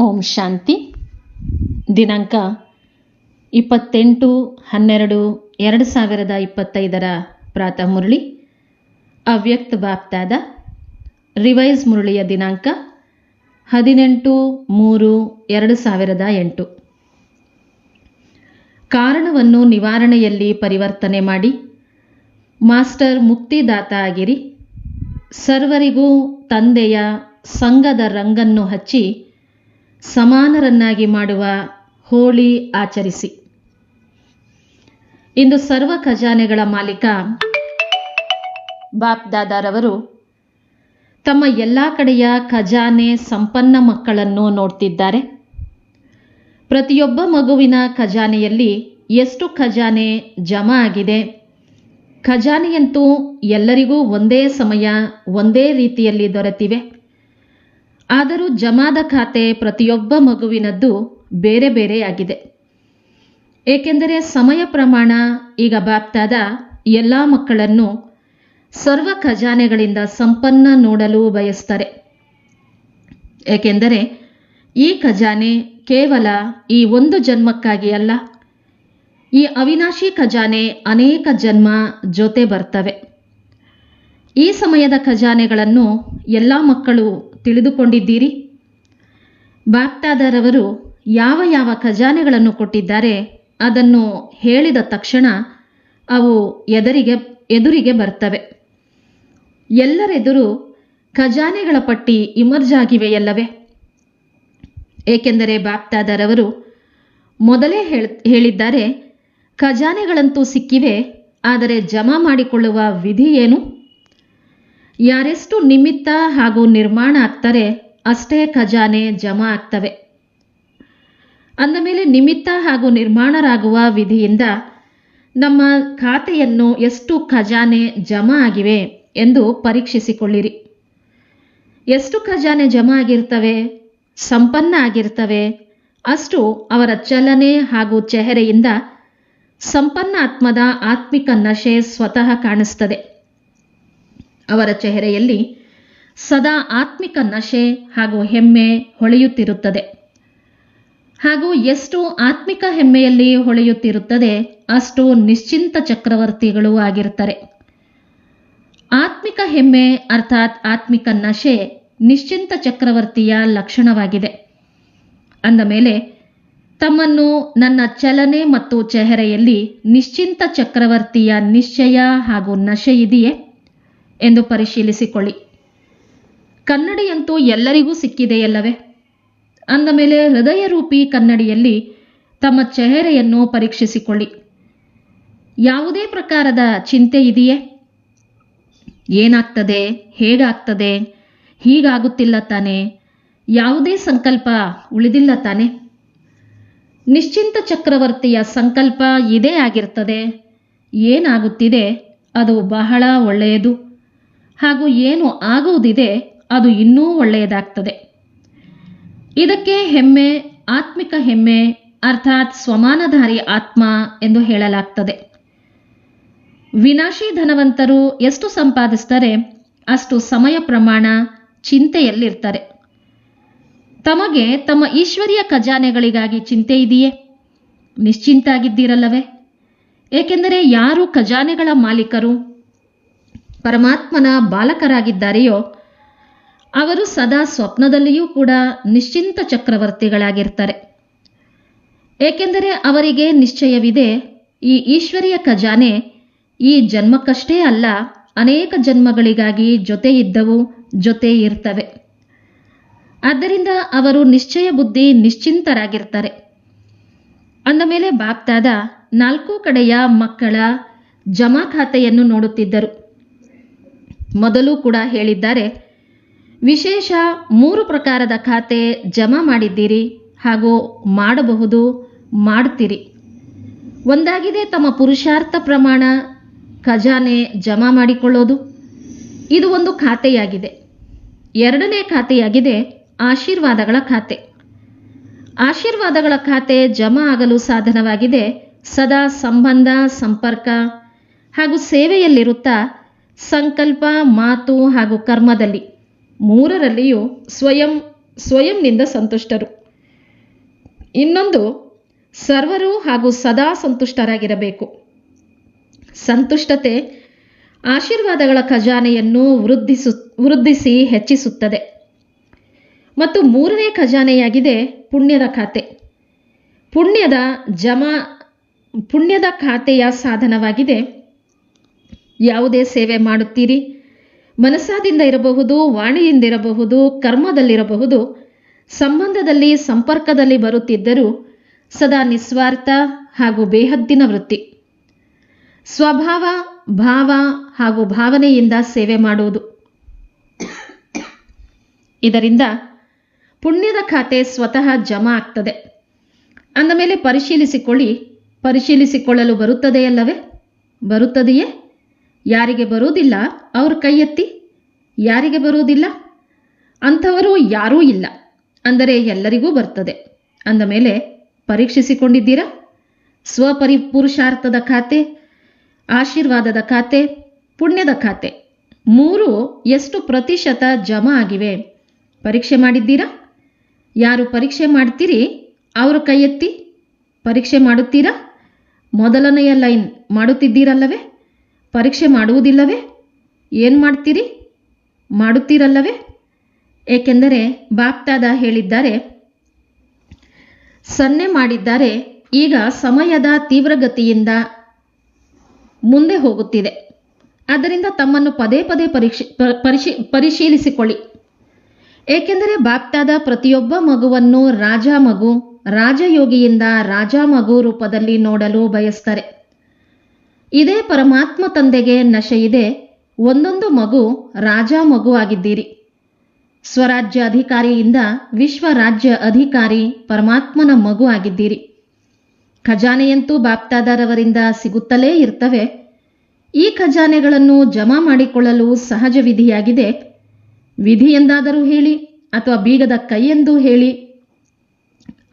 ಓಂ ಶಾಂತಿ. ದಿನಾಂಕ ಇಪ್ಪತ್ತೆಂಟು ಹನ್ನೆರಡು ಎರಡು ಸಾವಿರದ ಇಪ್ಪತ್ತೈದರ ಪ್ರಾತಃ ಮುರಳಿ. ಅವ್ಯಕ್ತ ಬಾಪ್ತಾದ ರಿವೈಸ್ ಮುರಳಿಯ ದಿನಾಂಕ ಹದಿನೆಂಟು ಮೂರು ಎರಡು ಸಾವಿರದ ಎಂಟು. ಕಾರಣವನ್ನು ನಿವಾರಣೆಯಲ್ಲಿ ಪರಿವರ್ತನೆ ಮಾಡಿ ಮಾಸ್ಟರ್ ಮುಕ್ತಿದಾತ ಆಗಿರಿ. ಸರ್ವರಿಗೂ ತಂದೆಯ ಸಂಘದ ರಂಗನ್ನು ಹಚ್ಚಿ ಸಮಾನರನ್ನಾಗಿ ಮಾಡುವ ಹೋಳಿ ಆಚರಿಸಿ. ಇಂದು ಸರ್ವ ಖಜಾನೆಗಳ ಮಾಲೀಕ ಬಾಪ್ ದಾದಾರವರು ತಮ್ಮ ಎಲ್ಲ ಕಡೆಯ ಖಜಾನೆ ಸಂಪನ್ನ ಮಕ್ಕಳನ್ನು ನೋಡ್ತಿದ್ದಾರೆ. ಪ್ರತಿಯೊಬ್ಬ ಮಗುವಿನ ಖಜಾನೆಯಲ್ಲಿ ಎಷ್ಟು ಖಜಾನೆ ಜಮಾ ಆಗಿದೆ? ಖಜಾನೆಯಂತೂ ಎಲ್ಲರಿಗೂ ಒಂದೇ ಸಮಯ, ಒಂದೇ ರೀತಿಯಲ್ಲಿ ದೊರೆತಿವೆ. ಆದರೂ ಜಮಾದ ಖಾತೆ ಪ್ರತಿಯೊಬ್ಬ ಮಗುವಿನದ್ದು ಬೇರೆ ಬೇರೆಯಾಗಿದೆ. ಏಕೆಂದರೆ ಸಮಯ ಪ್ರಮಾಣ ಈಗ ಬಾಪ್ತಾದ ಎಲ್ಲ ಮಕ್ಕಳನ್ನು ಸರ್ವ ಖಜಾನೆಗಳಿಂದ ಸಂಪನ್ನ ನೋಡಲು ಬಯಸ್ತಾರೆ. ಏಕೆಂದರೆ ಈ ಖಜಾನೆ ಕೇವಲ ಈ ಒಂದು ಜನ್ಮಕ್ಕಾಗಿ ಅಲ್ಲ, ಈ ಅವಿನಾಶಿ ಖಜಾನೆ ಅನೇಕ ಜನ್ಮ ಜೊತೆ ಬರ್ತವೆ. ಈ ಸಮಯದ ಖಜಾನೆಗಳನ್ನು ಎಲ್ಲ ಮಕ್ಕಳು ತಿಳಿದುಕೊಂಡಿದ್ದೀರಿ? ಬಾಪ್ತಾದರವರು ಯಾವ ಯಾವ ಖಜಾನೆಗಳನ್ನು ಕೊಟ್ಟಿದ್ದಾರೆ ಅದನ್ನು ಹೇಳಿದ ತಕ್ಷಣ ಅವು ಎದುರಿಗೆ ಎದುರಿಗೆ ಬರ್ತವೆ. ಎಲ್ಲರೆದುರು ಖಜಾನೆಗಳ ಪಟ್ಟಿ ಇಮರ್ಜ್ ಆಗಿವೆಯಲ್ಲವೇ ಏಕೆಂದರೆ ಬಾಪ್ತಾದರವರು ಮೊದಲೇ ಹೇಳ್, ಹೇಳಿದ್ದಾರೆ, ಖಜಾನೆಗಳಂತೂ ಸಿಕ್ಕಿವೆ, ಆದರೆ ಜಮಾ ಮಾಡಿಕೊಳ್ಳುವ ವಿಧಿ ಏನು? ಯಾರೆಷ್ಟು ನಿಮಿತ್ತ ಹಾಗೂ ನಿರ್ಮಾಣ ಆಗ್ತಾರೆ ಅಷ್ಟೇ ಖಜಾನೆ ಜಮಾ ಆಗ್ತವೆ. ಅಂದ ಮೇಲೆ ನಿಮಿತ್ತ ಹಾಗೂ ನಿರ್ಮಾಣರಾಗುವ ವಿಧಿಯಿಂದ ನಮ್ಮ ಖಾತೆಯನ್ನು ಎಷ್ಟು ಖಜಾನೆ ಜಮಾ ಆಗಿವೆ ಎಂದು ಪರೀಕ್ಷಿಸಿಕೊಳ್ಳಿರಿ. ಎಷ್ಟು ಖಜಾನೆ ಜಮಾ ಆಗಿರ್ತವೆ, ಸಂಪನ್ನ ಆಗಿರ್ತವೆ, ಅಷ್ಟು ಅವರ ಚಲನೆ ಹಾಗೂ ಚೆಹರೆಯಿಂದ ಸಂಪನ್ನ ಆತ್ಮದ ಆತ್ಮಿಕ ನಶೆ ಸ್ವತಃ ಕಾಣಿಸ್ತದೆ. ಅವರ ಚೆಹರೆಯಲ್ಲಿ ಸದಾ ಆತ್ಮಿಕ ನಶೆ ಹಾಗೂ ಹೆಮ್ಮೆ ಹೊಳೆಯುತ್ತಿರುತ್ತದೆ. ಹಾಗೂ ಎಷ್ಟು ಆತ್ಮಿಕ ಹೆಮ್ಮೆಯಲ್ಲಿ ಹೊಳೆಯುತ್ತಿರುತ್ತದೆ, ಅಷ್ಟು ನಿಶ್ಚಿಂತ ಚಕ್ರವರ್ತಿಗಳು ಆಗಿರ್ತಾರೆ ಆತ್ಮಿಕ ಹೆಮ್ಮೆ ಅರ್ಥಾತ್ ಆತ್ಮಿಕ ನಶೆ ನಿಶ್ಚಿಂತ ಚಕ್ರವರ್ತಿಯ ಲಕ್ಷಣವಾಗಿದೆ. ಅಂದ ಮೇಲೆ, ತಮ್ಮನ್ನು ನನ್ನ ಚಲನೆ ಮತ್ತು ಚೆಹರೆಯಲ್ಲಿ ನಿಶ್ಚಿಂತ ಚಕ್ರವರ್ತಿಯ ನಿಶ್ಚಯ ಹಾಗೂ ನಶೆ ಇದೆಯೇ? ಎಂದು ಪರಿಶೀಲಿಸಿಕೊಳ್ಳಿ. ಕನ್ನಡಿಯಂತೂ ಎಲ್ಲರಿಗೂ ಸಿಕ್ಕಿದೆಯಲ್ಲವೇ? ಅಂದ ಮೇಲೆ ಹೃದಯ ರೂಪಿ ಕನ್ನಡಿಯಲ್ಲಿ ತಮ್ಮ ಚೆಹರೆಯನ್ನು ಪರೀಕ್ಷಿಸಿಕೊಳ್ಳಿ. ಯಾವುದೇ ಪ್ರಕಾರದ ಚಿಂತೆ ಇದೆಯೇ? ಏನಾಗ್ತದೆ? ಹೇಗಾಗ್ತದೆ? ಹೀಗಾಗುತ್ತಿಲ್ಲ ತಾನೆ? ಯಾವುದೇ ಸಂಕಲ್ಪ ಉಳಿದಿಲ್ಲ ತಾನೆ? ನಿಶ್ಚಿಂತ ಚಕ್ರವರ್ತಿಯ ಸಂಕಲ್ಪ ಇದೇ ಆಗಿರ್ತದೆ. ಏನಾಗುತ್ತಿದೆ? ಅದು ಬಹಳ ಒಳ್ಳೆಯದು. ಹಾಗೂ ಏನು ಆಗುವುದಿದೆ ಅದು ಇನ್ನೂ ಒಳ್ಳೆಯದಾಗ್ತದೆ. ಇದಕ್ಕೆ ಹೆಮ್ಮೆ, ಆತ್ಮಿಕ ಹೆಮ್ಮೆ, ಅರ್ಥಾತ್ ಸ್ವಮಾನಧಾರಿ ಆತ್ಮ ಎಂದು ಹೇಳಲಾಗ್ತದೆ. ವಿನಾಶಿ ಧನವಂತರು ಎಷ್ಟು ಸಂಪಾದಿಸ್ತಾರೆ, ಅಷ್ಟು ಸಮಯ ಪ್ರಮಾಣ ಚಿಂತೆಯಲ್ಲಿರ್ತಾರೆ. ತಮಗೆ ತಮ್ಮ ಈಶ್ವರಿಯ ಖಜಾನೆಗಳಿಗಾಗಿ ಚಿಂತೆ ಇದೆಯೇ? ನಿಶ್ಚಿಂತಾಗಿದ್ದೀರಲ್ಲವೇ? ಏಕೆಂದರೆ ಯಾರು ಖಜಾನೆಗಳ ಮಾಲೀಕರು? ಪರಮಾತ್ಮನ ಬಾಲಕರಾಗಿದ್ದಾರೆಯೋ, ಅವರು ಸದಾ ಸ್ವಪ್ನದಲ್ಲಿಯೂ ಕೂಡ ನಿಶ್ಚಿಂತ ಚಕ್ರವರ್ತಿಗಳಾಗಿರ್ತಾರೆ. ಏಕೆಂದರೆ ಅವರಿಗೆ ನಿಶ್ಚಯವಿದೆ, ಈ ಈಶ್ವರಿಯ ಖಜಾನೆ ಈ ಜನ್ಮಕ್ಕಷ್ಟೇ ಅಲ್ಲ, ಅನೇಕ ಜನ್ಮಗಳಿಗಾಗಿ ಜೊತೆ ಇದ್ದವು, ಜೊತೆ ಇರ್ತವೆ. ಆದ್ದರಿಂದ ಅವರು ನಿಶ್ಚಯ ಬುದ್ಧಿ ನಿಶ್ಚಿಂತರಾಗಿರ್ತಾರೆ. ಅಂದ ಮೇಲೆ ಬಾಪ್ತಾದ ನಾಲ್ಕು ಕಡೆಯ ಮಕ್ಕಳ ಜಮಾ ಖಾತೆಯನ್ನು ನೋಡುತ್ತಿದ್ದರು. ಮೊದಲು ಕೂಡ ಹೇಳಿದ್ದಾರೆ, ವಿಶೇಷ ಮೂರು ಪ್ರಕಾರದ ಖಾತೆ ಜಮಾ ಮಾಡಿದ್ದೀರಿ ಹಾಗೂ ಮಾಡಬಹುದು, ಮಾಡ್ತೀರಿ. ಒಂದಾಗಿದೆ ತಮ್ಮ ಪುರುಷಾರ್ಥ ಪ್ರಮಾಣ ಖಜಾನೆ ಜಮಾ ಮಾಡಿಕೊಳ್ಳೋದು. ಇದು ಒಂದು ಖಾತೆಯಾಗಿದೆ. ಎರಡನೇ ಖಾತೆಯಾಗಿದೆ ಆಶೀರ್ವಾದಗಳ ಖಾತೆ. ಆಶೀರ್ವಾದಗಳ ಖಾತೆ ಜಮಾ ಆಗಲು ಸಾಧನವಾಗಿದೆ. ಸದಾ ಸಂಬಂಧ, ಸಂಪರ್ಕ ಹಾಗೂ ಸೇವೆಯಲ್ಲಿರುತ್ತಾ ಸಂಕಲ್ಪ, ಮಾತು ಹಾಗೂ ಕರ್ಮದಲ್ಲಿ ಮೂರರಲ್ಲಿಯೂ ಸ್ವಯಂ, ಸ್ವಯಂನಿಂದ ಸಂತುಷ್ಟರು. ಇನ್ನೊಂದು, ಸರ್ವರು ಹಾಗೂ ಸದಾ ಸಂತುಷ್ಟರಾಗಿರಬೇಕು. ಸಂತುಷ್ಟತೆ ಆಶೀರ್ವಾದಗಳ ಖಜಾನೆಯನ್ನು ವೃದ್ಧಿಸು, ವೃದ್ಧಿಸಿ ಹೆಚ್ಚಿಸುತ್ತದೆ. ಮತ್ತು ಮೂರನೇ ಖಜಾನೆಯಾಗಿದೆ ಪುಣ್ಯದ ಖಾತೆ. ಪುಣ್ಯದ ಜಮಾ, ಪುಣ್ಯದ ಖಾತೆಯ ಸಾಧನವಾಗಿದೆ ಯಾವುದೇ ಸೇವೆ ಮಾಡುತ್ತೀರಿ? ಮನಸ್ಸಾದಿಂದ ಇರಬಹುದು, ವಾಣಿಯಿಂದ ಇರಬಹುದು, ಕರ್ಮದಲ್ಲಿರಬಹುದು, ಸಂಬಂಧದಲ್ಲಿ, ಸಂಪರ್ಕದಲ್ಲಿ ಬರುತ್ತಿದ್ದರೂ ಸದಾ ನಿಸ್ವಾರ್ಥ ಹಾಗೂ ಬೇಹದ್ದಿನ ವೃತ್ತಿ. ಸ್ವಭಾವ, ಭಾವ ಹಾಗೂ ಭಾವನೆಯಿಂದ ಸೇವೆ ಮಾಡುವುದು. ಇದರಿಂದ ಪುಣ್ಯದ ಖಾತೆ ಸ್ವತಃ ಜಮಾ ಆಗ್ತದೆ. ಅಂದ ಮೇಲೆ ಪರಿಶೀಲಿಸಿಕೊಳ್ಳಿ. ಪರಿಶೀಲಿಸಿಕೊಳ್ಳಲು ಬರುತ್ತದೆಯಲ್ಲವೇ? ಬರುತ್ತದೆಯೇ? ಯಾರಿಗೆ ಬರೋದಿಲ್ಲ ಅವ್ರ ಕೈ ಎತ್ತಿ ಯಾರಿಗೆ ಬರೋದಿಲ್ಲ ಅಂಥವರು ಯಾರೂ ಇಲ್ಲ. ಅಂದರೆ ಎಲ್ಲರಿಗೂ ಬರ್ತದೆ. ಅಂದ ಮೇಲೆ, ಪರೀಕ್ಷಿಸಿಕೊಂಡಿದ್ದೀರಾ? ಸ್ವಪರಿ ಪುರುಷಾರ್ಥದ ಖಾತೆ, ಆಶೀರ್ವಾದದ ಖಾತೆ, ಪುಣ್ಯದ ಖಾತೆ, ಮೂರು ಎಷ್ಟು ಪ್ರತಿಶತ ಜಮಾ ಆಗಿವೆ? ಪರೀಕ್ಷೆ ಮಾಡಿದ್ದೀರಾ? ಯಾರು ಪರೀಕ್ಷೆ ಮಾಡ್ತೀರಿ? ಅವರು ಕೈ ಎತ್ತಿ ಪರೀಕ್ಷೆ ಮಾಡುತ್ತೀರಾ? ಮೊದಲನೆಯ ಲೈನ್ ಮಾಡುತ್ತಿದ್ದೀರಲ್ಲವೇ? ಪರೀಕ್ಷೆ ಮಾಡುವುದಿಲ್ಲವೇ? ಏನು ಮಾಡ್ತೀರಿ? ಮಾಡುತ್ತೀರಲ್ಲವೇ? ಏಕೆಂದರೆ ಬಾಪ್ತಾದ ಹೇಳಿದ್ದಾರೆ, ಸನ್ನೆ ಮಾಡಿದ್ದಾರೆ, ಈಗ ಸಮಯದ ತೀವ್ರಗತಿಯಿಂದ ಮುಂದೆ ಹೋಗುತ್ತಿದೆ. ಆದ್ದರಿಂದ ತಮ್ಮನ್ನು ಪದೇ ಪದೇ ಪರೀಕ್ಷೆ ಪರಿಶೀ, ಪರಿಶೀಲಿಸಿಕೊಳ್ಳಿ. ಏಕೆಂದರೆ ಬಾಪ್ತಾದ ಪ್ರತಿಯೊಬ್ಬ ಮಗುವನ್ನು ರಾಜ ಮಗು, ರಾಜಯೋಗಿಯಿಂದ ರಾಜ ಮಗು ರೂಪದಲ್ಲಿ ನೋಡಲು ಬಯಸ್ತಾರೆ. ಇದೇ ಪರಮಾತ್ಮ ತಂದೆಗೆ ನಶೆ ಇದೆ. ಒಂದೊಂದು ಮಗು ರಾಜ ಮಗುವಾಗಿದ್ದೀರಿ ಸ್ವರಾಜ್ಯ ಅಧಿಕಾರಿಯಿಂದ ವಿಶ್ವ ರಾಜ್ಯ ಅಧಿಕಾರಿ ಪರಮಾತ್ಮನ ಮಗು ಆಗಿದ್ದೀರಿ. ಖಜಾನೆಯಂತೂ ಬಾಪ್ತಾದಾರವರಿಂದ ಸಿಗುತ್ತಲೇ ಇರ್ತವೆ. ಈ ಖಜಾನೆಗಳನ್ನು ಜಮಾ ಮಾಡಿಕೊಳ್ಳಲು ಸಹಜ ವಿಧಿಯಾಗಿದೆ. ವಿಧಿ ಎಂದಾದರೂ ಹೇಳಿ ಅಥವಾ ಬೀಗದ ಕೈ ಎಂದು ಹೇಳಿ,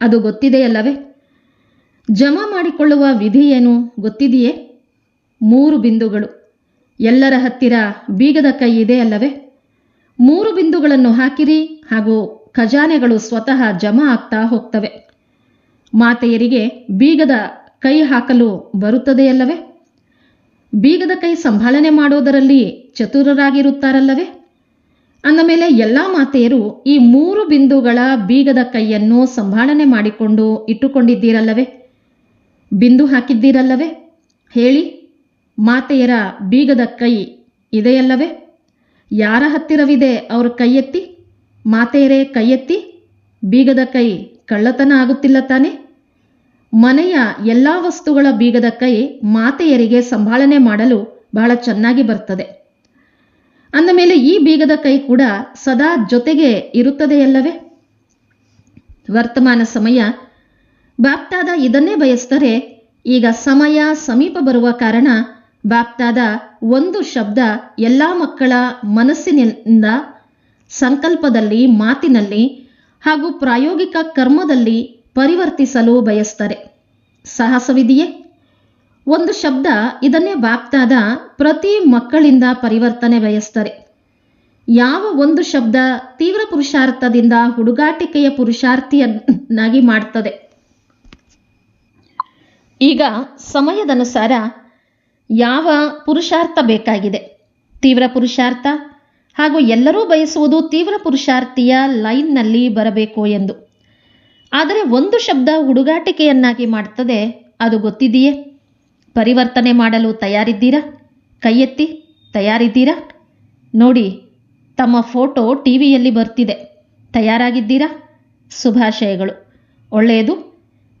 ಅದು ಗೊತ್ತಿದೆಯಲ್ಲವೇ? ಜಮಾ ಮಾಡಿಕೊಳ್ಳುವ ವಿಧಿ ಏನು ಗೊತ್ತಿದೆಯೇ? ಮೂರು ಬಿಂದುಗಳು. ಎಲ್ಲರ ಹತ್ತಿರ ಬೀಗದ ಕೈ ಇದೆ ಅಲ್ಲವೇ? ಮೂರು ಬಿಂದುಗಳನ್ನು ಹಾಕಿರಿ, ಹಾಗೂ ಖಜಾನೆಗಳು ಸ್ವತಃ ಜಮಾ ಆಗ್ತಾ ಹೋಗ್ತವೆ. ಮಾತೆಯರಿಗೆ ಬೀಗದ ಕೈ ಹಾಕಲು ಬರುತ್ತದೆಯಲ್ಲವೇ ಬೀಗದ ಕೈ ಸಂಭಾಳನೆ ಮಾಡೋದರಲ್ಲಿ ಚತುರರಾಗಿರುತ್ತಾರಲ್ಲವೇ? ಅಂದ ಮೇಲೆ ಎಲ್ಲ ಮಾತೆಯರು ಈ ಮೂರು ಬಿಂದುಗಳ ಬೀಗದ ಕೈಯನ್ನು ಸಂಭಾಳನೆ ಮಾಡಿಕೊಂಡು ಇಟ್ಟುಕೊಂಡಿದ್ದೀರಲ್ಲವೇ? ಬಿಂದು ಹಾಕಿದ್ದೀರಲ್ಲವೇ? ಹೇಳಿ. ಮಾತೆಯರ ಬೀಗದ ಕೈ ಇದೆಯಲ್ಲವೇ? ಯಾರ ಹತ್ತಿರವಿದೆ ಅವರ ಕೈಯೆತ್ತಿ? ಮಾತೆಯರೇ ಕೈಯೆತ್ತಿ? ಬೀಗದ ಕೈ ಕಳ್ಳತನ ಆಗುತ್ತಿಲ್ಲ ತಾನೆ? ಮನೆಯ ಎಲ್ಲ ವಸ್ತುಗಳ ಬೀಗದ ಕೈ ಮಾತೆಯರಿಗೆ ಸಂಭಾಳನೆ ಮಾಡಲು ಬಹಳ ಚೆನ್ನಾಗಿ ಬರ್ತದೆ. ಅಂದ ಮೇಲೆ ಈ ಬೀಗದ ಕೈ ಕೂಡ ಸದಾ ಜೊತೆಗೆ ಇರುತ್ತದೆಯಲ್ಲವೇ? ವರ್ತಮಾನ ಸಮಯ. ಬಾಪ್ತಾದ ಇದನ್ನೇ ಬಯಸ್ತಾರೆ ಈಗ ಸಮಯ ಸಮೀಪ ಬರುವ ಕಾರಣ ಬಾಪ್ತಾದ ಒಂದು ಶಬ್ದ ಎಲ್ಲ ಮಕ್ಕಳ ಮನಸ್ಸಿನಿಂದ ಸಂಕಲ್ಪದಲ್ಲಿ, ಮಾತಿನಲ್ಲಿ ಹಾಗೂ ಪ್ರಾಯೋಗಿಕ ಕರ್ಮದಲ್ಲಿ ಪರಿವರ್ತಿಸಲು ಬಯಸ್ತಾರೆ. ಸಾಹಸವಿದೆಯೇ? ಒಂದು ಶಬ್ದ ಇದನ್ನೇ ಬಾಪ್ತಾದ ಪ್ರತಿ ಮಕ್ಕಳಿಂದ ಪರಿವರ್ತನೆ ಬಯಸ್ತಾರೆ. ಯಾವ ಒಂದು ಶಬ್ದ ತೀವ್ರ ಪುರುಷಾರ್ಥದಿಂದ ಹುಡುಗಾಟಿಕೆಯ ಪುರುಷಾರ್ಥಿಯನ್ನಾಗಿ ಮಾಡ್ತದೆ? ಈಗ ಸಮಯದನುಸಾರ ಯಾವ ಪುರುಷಾರ್ಥ ಬೇಕಾಗಿದೆ? ತೀವ್ರ ಪುರುಷಾರ್ಥ? ಹಾಗೂ ಎಲ್ಲರೂ ಬಯಸುವುದು ತೀವ್ರ ಪುರುಷಾರ್ಥಿಯ ಲೈನ್ನಲ್ಲಿ ಬರಬೇಕು ಎಂದು. ಆದರೆ ಒಂದು ಶಬ್ದ ಹುಡುಗಾಟಿಕೆಯನ್ನಾಗಿ ಮಾಡ್ತದೆ, ಅದು ಗೊತ್ತಿದೆಯೇ? ಪರಿವರ್ತನೆ ಮಾಡಲು ತಯಾರಿದ್ದೀರಾ? ಕೈ ಎತ್ತಿ ತಯಾರಿದ್ದೀರಾ? ನೋಡಿ, ತಮ್ಮ ಫೋಟೋ ಟಿ ವಿಯಲ್ಲಿ ಬರ್ತಿದೆ. ತಯಾರಾಗಿದ್ದೀರಾ? ಶುಭಾಶಯಗಳು. ಒಳ್ಳೆಯದು.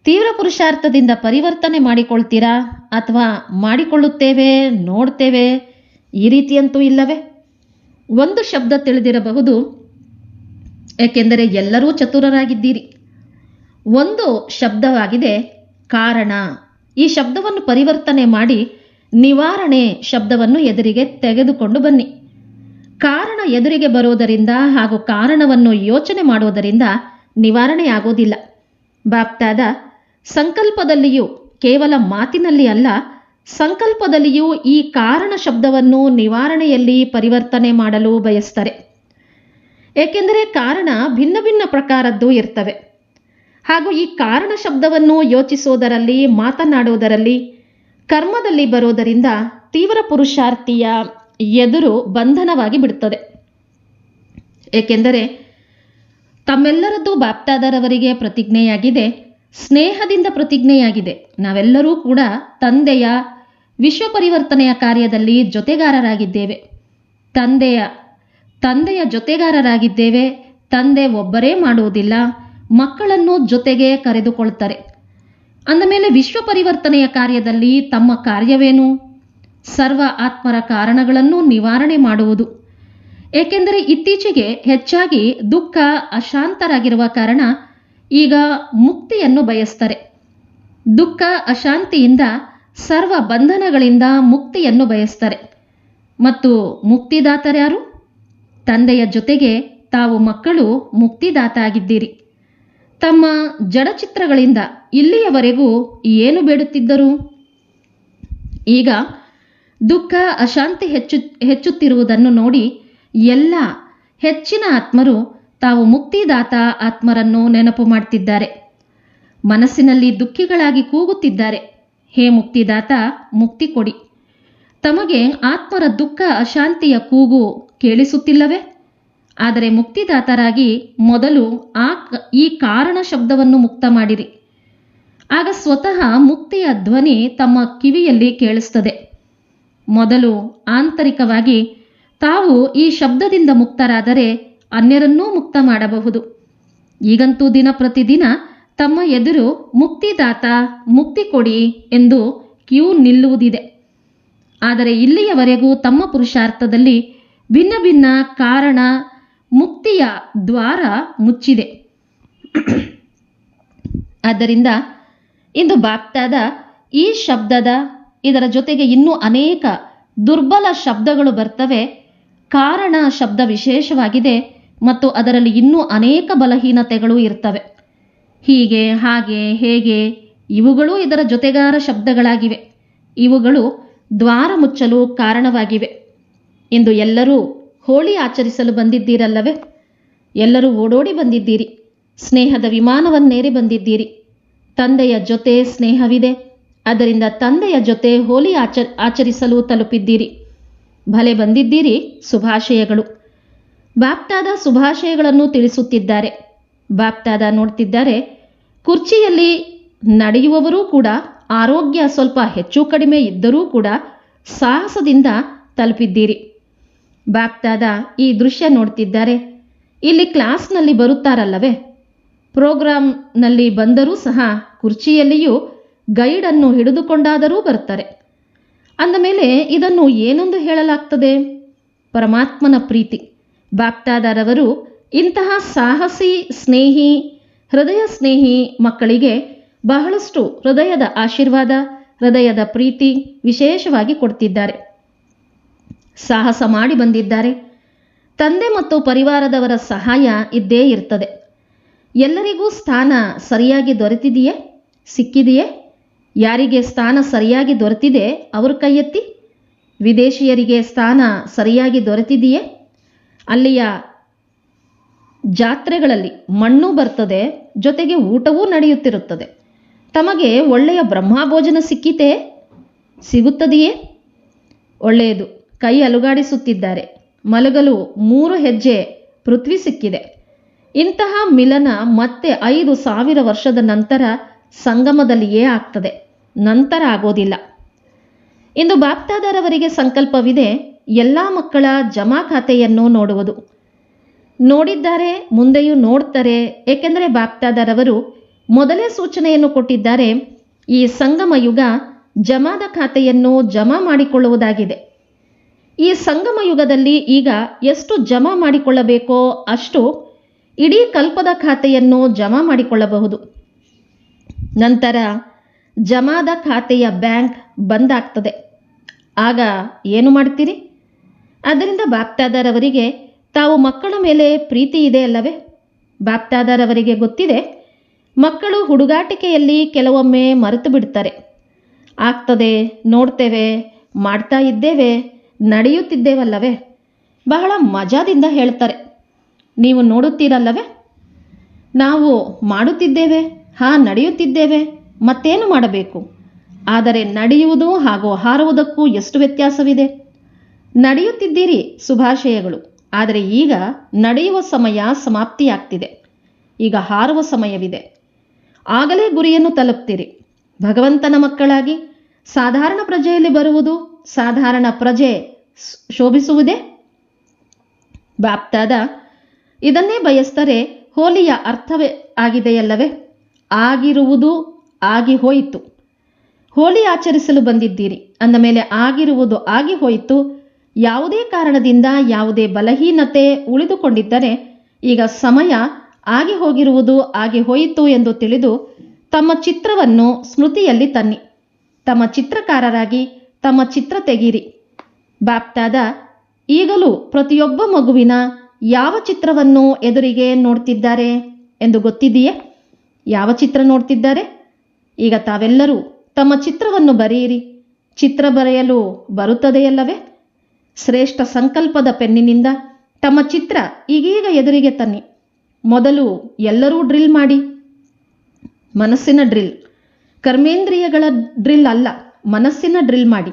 ತೀವ್ರ ಪುರುಷಾರ್ಥದಿಂದ ಪರಿವರ್ತನೆ ಮಾಡಿಕೊಳ್ತೀರಾ ಅಥವಾ ಮಾಡಿಕೊಳ್ಳುತ್ತೇವೆ, ನೋಡ್ತೇವೆ? ಈ ರೀತಿಯಂತೂ ಇಲ್ಲವೇ? ಒಂದು ಶಬ್ದ ತಿಳಿದಿರಬಹುದು. ಏಕೆಂದರೆ ಎಲ್ಲರೂ ಚತುರರಾಗಿದ್ದೀರಿ. ಒಂದು ಶಬ್ದವಾಗಿದೆ ಕಾರಣ. ಈ ಶಬ್ದವನ್ನು ಪರಿವರ್ತನೆ ಮಾಡಿ ನಿವಾರಣೆ ಶಬ್ದವನ್ನು ಎದುರಿಗೆ ತೆಗೆದುಕೊಂಡು ಬನ್ನಿ. ಕಾರಣ ಎದುರಿಗೆ ಬರೋದರಿಂದ ಹಾಗೂ ಕಾರಣವನ್ನು ಯೋಚನೆ ಮಾಡೋದರಿಂದ ನಿವಾರಣೆ ಆಗೋದಿಲ್ಲ ಬಾಪ್ತಾದ ಸಂಕಲ್ಪದಲ್ಲಿಯೂ, ಕೇವಲ ಮಾತಿನಲ್ಲಿ ಅಲ್ಲ, ಸಂಕಲ್ಪದಲ್ಲಿಯೂ ಈ ಕಾರಣ ಶಬ್ದವನ್ನು ನಿವಾರಣೆಯಲ್ಲಿ ಪರಿವರ್ತನೆ ಮಾಡಲು ಬಯಸ್ತಾರೆ. ಏಕೆಂದರೆ ಕಾರಣ ಭಿನ್ನ ಭಿನ್ನ ಪ್ರಕಾರದ್ದು ಇರ್ತವೆ. ಹಾಗೂ ಈ ಕಾರಣ ಶಬ್ದವನ್ನು ಯೋಚಿಸೋದರಲ್ಲಿ ಮಾತನಾಡುವುದರಲ್ಲಿ ಕರ್ಮದಲ್ಲಿ ಬರೋದರಿಂದ ತೀವ್ರ ಪುರುಷಾರ್ಥಿಯ ಎದುರು ಬಂಧನವಾಗಿ ಬಿಡುತ್ತದೆ. ಏಕೆಂದರೆ ತಮ್ಮೆಲ್ಲರದ್ದು ಬಾಪ್ತಾದರವರಿಗೆ ಪ್ರತಿಜ್ಞೆಯಾಗಿದೆ ಸ್ನೇಹದಿಂದ ಪ್ರತಿಜ್ಞೆಯಾಗಿದೆ. ನಾವೆಲ್ಲರೂ ಕೂಡ ತಂದೆಯ ವಿಶ್ವ ಪರಿವರ್ತನೆಯ ಕಾರ್ಯದಲ್ಲಿ ಜೊತೆಗಾರರಾಗಿದ್ದೇವೆ. ತಂದೆಯ ತಂದೆಯ ಜೊತೆಗಾರರಾಗಿದ್ದೇವೆ. ತಂದೆ ಒಬ್ಬರೇ ಮಾಡುವುದಿಲ್ಲ. ಮಕ್ಕಳನ್ನು ಜೊತೆಗೆ ಕರೆದುಕೊಳ್ತಾರೆ. ಅಂದಮೇಲೆ ವಿಶ್ವ ಪರಿವರ್ತನೆಯ ಕಾರ್ಯದಲ್ಲಿ ತಮ್ಮ ಕಾರ್ಯವೇನು? ಸರ್ವ ಆತ್ಮರ ಕಾರಣಗಳನ್ನು ನಿವಾರಣೆ ಮಾಡುವುದು. ಏಕೆಂದರೆ ಇತ್ತೀಚೆಗೆ ಹೆಚ್ಚಾಗಿ ದುಃಖ, ಅಶಾಂತರಾಗಿರುವ ಕಾರಣ ಈಗ ಮುಕ್ತಿಯನ್ನು ಬಯಸ್ತಾರೆ. ದುಃಖ, ಅಶಾಂತಿಯಿಂದ ಸರ್ವ ಬಂಧನಗಳಿಂದ ಮುಕ್ತಿಯನ್ನು ಬಯಸ್ತಾರೆ. ಮತ್ತು ಮುಕ್ತಿದಾತರ್ಯಾರು ತಂದೆಯ ಜೊತೆಗೆ ತಾವು ಮಕ್ಕಳು ಮುಕ್ತಿದಾತ ಆಗಿದ್ದೀರಿ ತಮ್ಮ ಜಡಚಿತ್ರಗಳಿಂದ ಇಲ್ಲಿಯವರೆಗೂ ಏನು ಬೇಡುತ್ತಿದ್ದರು? ಈಗ ದುಃಖ, ಅಶಾಂತಿ ಹೆಚ್ಚು, ಹೆಚ್ಚುತ್ತಿರುವುದನ್ನು ನೋಡಿ ಎಲ್ಲ ಹೆಚ್ಚಿನ ಆತ್ಮರು ತಾವು ಮುಕ್ತಿದಾತ ಆತ್ಮರನ್ನು ನೆನಪು ಮಾಡ್ತಿದ್ದಾರೆ. ಮನಸ್ಸಿನಲ್ಲಿ ದುಃಖಿಗಳಾಗಿ ಕೂಗುತ್ತಿದ್ದಾರೆ. ಹೇ ಮುಕ್ತಿದಾತ, ಮುಕ್ತಿ ಕೊಡಿ. ತಮಗೆ ಆತ್ಮರ ದುಃಖ, ಅಶಾಂತಿಯ ಕೂಗು ಕೇಳಿಸುತ್ತಿಲ್ಲವೇ? ಆದರೆ ಮುಕ್ತಿದಾತರಾಗಿ ಮೊದಲು ಆ ಈ ಕಾರಣ ಶಬ್ದವನ್ನು ಮುಕ್ತ ಮಾಡಿರಿ. ಆಗ ಸ್ವತಃ ಮುಕ್ತಿಯ ಧ್ವನಿ ತಮ್ಮ ಕಿವಿಯಲ್ಲಿ ಕೇಳಿಸ್ತದೆ. ಮೊದಲು ಆಂತರಿಕವಾಗಿ ತಾವು ಈ ಶಬ್ದದಿಂದ ಮುಕ್ತರಾದರೆ ಅನ್ಯರನ್ನೂ ಮುಕ್ತ ಮಾಡಬಹುದು. ಈಗಂತೂ ದಿನ ಪ್ರತಿದಿನ ತಮ್ಮ ಎದುರು ಮುಕ್ತಿದಾತ ಮುಕ್ತಿ ಕೊಡಿ ಎಂದು ಕ್ಯೂ ನಿಲ್ಲುವುದಿದೆ. ಆದರೆ ಇಲ್ಲಿಯವರೆಗೂ ತಮ್ಮ ಪುರುಷಾರ್ಥದಲ್ಲಿ ಭಿನ್ನ ಭಿನ್ನ ಕಾರಣ ಮುಕ್ತಿಯ ದ್ವಾರ ಮುಚ್ಚಿದೆ. ಆದ್ದರಿಂದ ಇಂದು ಬಾಪ್ತಾದ ಈ ಶಬ್ದದ ಇದರ ಜೊತೆಗೆ ಇನ್ನೂ ಅನೇಕ ದುರ್ಬಲ ಶಬ್ದಗಳು ಬರ್ತವೆ. ಕಾರಣ ಶಬ್ದ ವಿಶೇಷವಾಗಿದೆ. ಮತ್ತು ಅದರಲ್ಲಿ ಇನ್ನೂ ಅನೇಕ ಬಲಹೀನತೆಗಳು ಇರ್ತವೆ. ಹೀಗೆ, ಹಾಗೆ, ಹೇಗೆ, ಇವುಗಳು ಇದರ ಜೊತೆಗಾರ ಶಬ್ದಗಳಾಗಿವೆ. ಇವುಗಳು ದ್ವಾರ ಮುಚ್ಚಲು ಕಾರಣವಾಗಿವೆ. ಇಂದು ಎಲ್ಲರೂ ಹೋಳಿ ಆಚರಿಸಲು ಬಂದಿದ್ದೀರಲ್ಲವೇ? ಎಲ್ಲರೂ ಓಡೋಡಿ ಬಂದಿದ್ದೀರಿ. ಸ್ನೇಹದ ವಿಮಾನವನ್ನೇರಿ ಬಂದಿದ್ದೀರಿ. ತಂದೆಯ ಜೊತೆ ಸ್ನೇಹವಿದೆ. ಅದರಿಂದ ತಂದೆಯ ಜೊತೆ ಹೋಲಿ ಆಚ, ಆಚರಿಸಲು ತಲುಪಿದ್ದೀರಿ. ಭಲೆ ಬಂದಿದ್ದೀರಿ, ಶುಭಾಶಯಗಳು. ಬಾಪ್ತಾದ ಶುಭಾಶಯಗಳನ್ನು ತಿಳಿಸುತ್ತಿದ್ದಾರೆ. ಬಾಪ್ತಾದ ನೋಡ್ತಿದ್ದಾರೆ, ಕುರ್ಚಿಯಲ್ಲಿ ನಡೆಯುವವರೂ ಕೂಡ, ಆರೋಗ್ಯ ಸ್ವಲ್ಪ ಹೆಚ್ಚು ಕಡಿಮೆ ಇದ್ದರೂ ಕೂಡ ಸಾಹಸದಿಂದ ತಲುಪಿದ್ದೀರಿ. ಬಾಪ್ತಾದ ಈ ದೃಶ್ಯ ನೋಡ್ತಿದ್ದಾರೆ, ಇಲ್ಲಿ ಕ್ಲಾಸ್ನಲ್ಲಿ ಬರುತ್ತಾರಲ್ಲವೇ? ಪ್ರೋಗ್ರಾಂನಲ್ಲಿ ಬಂದರೂ ಸಹ ಕುರ್ಚಿಯಲ್ಲಿಯೂ ಗೈಡನ್ನು ಹಿಡಿದುಕೊಂಡಾದರೂ ಬರ್ತಾರೆ ಅಂದಮೇಲೆ ಇದನ್ನು ಏನೊಂದು ಹೇಳಲಾಗ್ತದೆ? ಪರಮಾತ್ಮನ ಪ್ರೀತಿ. ಬಾಪ್ತಾದರವರು ಇಂತಹ ಸಾಹಸಿ ಸ್ನೇಹಿ, ಹೃದಯ ಸ್ನೇಹಿ ಮಕ್ಕಳಿಗೆ ಬಹಳಷ್ಟು ಹೃದಯದ ಆಶೀರ್ವಾದ, ಹೃದಯದ ಪ್ರೀತಿ ವಿಶೇಷವಾಗಿ ಕೊಡ್ತಿದ್ದಾರೆ. ಸಾಹಸ ಮಾಡಿ ಬಂದಿದ್ದಾರೆ. ತಂದೆ ಮತ್ತು ಪರಿವಾರದವರ ಸಹಾಯ ಇದ್ದೇ ಇರ್ತದೆ. ಎಲ್ಲರಿಗೂ ಸ್ಥಾನ ಸರಿಯಾಗಿ ದೊರೆತಿದೆಯೇ? ಸಿಕ್ಕಿದೆಯೇ? ಯಾರಿಗೆ ಸ್ಥಾನ ಸರಿಯಾಗಿ ದೊರೆತಿದೆ, ಅವ್ರ ಕೈಯೆತ್ತಿ? ವಿದೇಶಿಯರಿಗೆ ಸ್ಥಾನ ಸರಿಯಾಗಿ ದೊರೆತಿದೆಯೇ? ಅಲ್ಲಿಯ ಜಾತ್ರೆಗಳಲ್ಲಿ ಮಣ್ಣು ಬರ್ತದೆ, ಜೊತೆಗೆ ಊಟವೂ ನಡೆಯುತ್ತಿರುತ್ತದೆ. ತಮಗೆ ಒಳ್ಳೆಯ ಬ್ರಹ್ಮಭೋಜನ ಸಿಕ್ಕಿತೇ? ಸಿಗುತ್ತದೆಯೇ? ಒಳ್ಳೆಯದು. ಕೈ ಅಲುಗಾಡಿಸುತ್ತಿದ್ದಾರೆ. ಮಲಗಲು ಮೂರು ಹೆಜ್ಜೆ ಪೃಥ್ವಿ ಸಿಕ್ಕಿದೆ. ಇಂತಹ ಮಿಲನ ಮತ್ತೆ ಐದು ಸಾವಿರ ವರ್ಷದ ನಂತರ ಸಂಗಮದಲ್ಲಿಯೇ ಆಗ್ತದೆ. ನಂತರ ಆಗೋದಿಲ್ಲ. ಇಂದು ಬಾಪ್ತಾದಾರವರಿಗೆ ಸಂಕಲ್ಪವಿದೆ ಎಲ್ಲ ಮಕ್ಕಳ ಜಮಾ ಖಾತೆಯನ್ನು ನೋಡುವುದು. ನೋಡಿದ್ದಾರೆ, ಮುಂದೆಯೂ ನೋಡ್ತಾರೆ, ಏಕೆಂದರೆ ಬಾಪ್ತಾದರವರು ಮೊದಲೇ ಸೂಚನೆಯನ್ನು ಕೊಟ್ಟಿದ್ದಾರೆ, ಈ ಸಂಗಮ ಯುಗ ಜಮಾದ ಖಾತೆಯನ್ನು ಜಮಾ ಮಾಡಿಕೊಳ್ಳುವುದಾಗಿದೆ. ಈ ಸಂಗಮ ಯುಗದಲ್ಲಿ ಈಗ ಎಷ್ಟು ಜಮಾ ಮಾಡಿಕೊಳ್ಳಬೇಕೋ ಅಷ್ಟು ಇಡೀ ಕಲ್ಪದ ಖಾತೆಯನ್ನು ಜಮಾ ಮಾಡಿಕೊಳ್ಳಬಹುದು. ನಂತರ ಜಮಾದ ಖಾತೆಯ ಬ್ಯಾಂಕ್ ಬಂದಾಗ್ತದೆ ಆಗ ಏನು ಮಾಡ್ತೀರಿ? ಅದರಿಂದ ಬಾಪ್ತಾದರವರಿಗೆ ತಾವು ಮಕ್ಕಳ ಮೇಲೆ ಪ್ರೀತಿ ಇದೆ ಅಲ್ಲವೇ? ಬಾಪ್ತಾದರವರಿಗೆ ಗೊತ್ತಿದೆ, ಮಕ್ಕಳು ಹುಡುಗಾಟಿಕೆಯಲ್ಲಿ ಕೆಲವೊಮ್ಮೆ ಮರೆತು ಬಿಡ್ತಾರೆ. ಆಗ್ತದೆ, ನೋಡ್ತೇವೆ, ಮಾಡ್ತಾ ಇದ್ದೇವೆ, ನಡೆಯುತ್ತಿದ್ದೇವಲ್ಲವೇ? ಬಹಳ ಮಜಾದಿಂದ ಹೇಳ್ತಾರೆ. ನೀವು ನೋಡುತ್ತೀರಲ್ಲವೇ? ನಾವು ಮಾಡುತ್ತಿದ್ದೇವೆ, ಹಾ, ನಡೆಯುತ್ತಿದ್ದೇವೆ, ಮತ್ತೇನು ಮಾಡಬೇಕು? ಆದರೆ ನಡೆಯುವುದು ಹಾಗೂ ಹಾರುವುದಕ್ಕೂ ಎಷ್ಟು ವ್ಯತ್ಯಾಸವಿದೆ? ನಡೆಯುತ್ತಿದ್ದೀರಿ ಶುಭಾಶಯಗಳು ಆದರೆ ಈಗ ನಡೆಯುವ ಸಮಯ ಸಮಾಪ್ತಿಯಾಗ್ತಿದೆ. ಈಗ ಹಾರುವ ಸಮಯವಿದೆ. ಆಗಲೇ ಗುರಿಯನ್ನು ತಲುಪ್ತೀರಿ. ಭಗವಂತನ ಮಕ್ಕಳಾಗಿ ಸಾಧಾರಣ ಪ್ರಜೆಯಲ್ಲಿ ಬರುವುದು ಸಾಧಾರಣ ಪ್ರಜೆ ಶೋಭಿಸುವುದೇ? ಬಾಪ್ತಾದ ಇದನ್ನೇ ಬಯಸ್ತರೆ ಹೋಲಿಯ ಅರ್ಥವೇ ಆಗಿದೆಯಲ್ಲವೇ? ಆಗಿರುವುದು ಆಗಿ ಹೋಯಿತು ಹೋಳಿ ಆಚರಿಸಲು ಬಂದಿದ್ದೀರಿ. ಅಂದ ಮೇಲೆ ಆಗಿರುವುದು ಆಗಿ ಹೋಯಿತು ಯಾವುದೇ ಕಾರಣದಿಂದ ಯಾವುದೇ ಬಲಹೀನತೆ ಉಳಿದುಕೊಂಡಿದ್ದರೆ, ಈಗ ಸಮಯ ಆಗಿ ಹೋಗಿರುವುದು ಆಗಿ ಹೋಯಿತು ಎಂದು ತಿಳಿದು ತಮ್ಮ ಚಿತ್ರವನ್ನು ಸ್ಮೃತಿಯಲ್ಲಿ ತನ್ನಿ. ತಮ್ಮ ಚಿತ್ರಕಾರರಾಗಿ ತಮ್ಮ ಚಿತ್ರ ತೆಗೀರಿ. ಬಾಪ್ತಾದ, ಈಗಲೂ ಪ್ರತಿಯೊಬ್ಬ ಮಗುವಿನ ಯಾವ ಚಿತ್ರವನ್ನು ಎದುರಿಗೆ ನೋಡ್ತಿದ್ದಾರೆ ಎಂದು ಗೊತ್ತಿದೆಯೇ? ಯಾವ ಚಿತ್ರ ನೋಡ್ತಿದ್ದಾರೆ? ಈಗ ತಾವೆಲ್ಲರೂ ತಮ್ಮ ಚಿತ್ರವನ್ನು ಬರೆಯಿರಿ. ಚಿತ್ರ ಬರೆಯಲು ಬರುತ್ತದೆಯಲ್ಲವೇ? ಶ್ರೇಷ್ಠ ಸಂಕಲ್ಪದ ಪೆನ್ನಿನಿಂದ ತಮ್ಮ ಚಿತ್ರ ಈಗೀಗ ಎದುರಿಗೆ ತನ್ನಿ. ಮೊದಲು ಎಲ್ಲರೂ ಡ್ರಿಲ್ ಮಾಡಿ. ಮನಸ್ಸಿನ ಡ್ರಿಲ್. ಕರ್ಮೇಂದ್ರಿಯಗಳ ಡ್ರಿಲ್ ಅಲ್ಲ, ಮನಸ್ಸಿನ ಡ್ರಿಲ್ ಮಾಡಿ.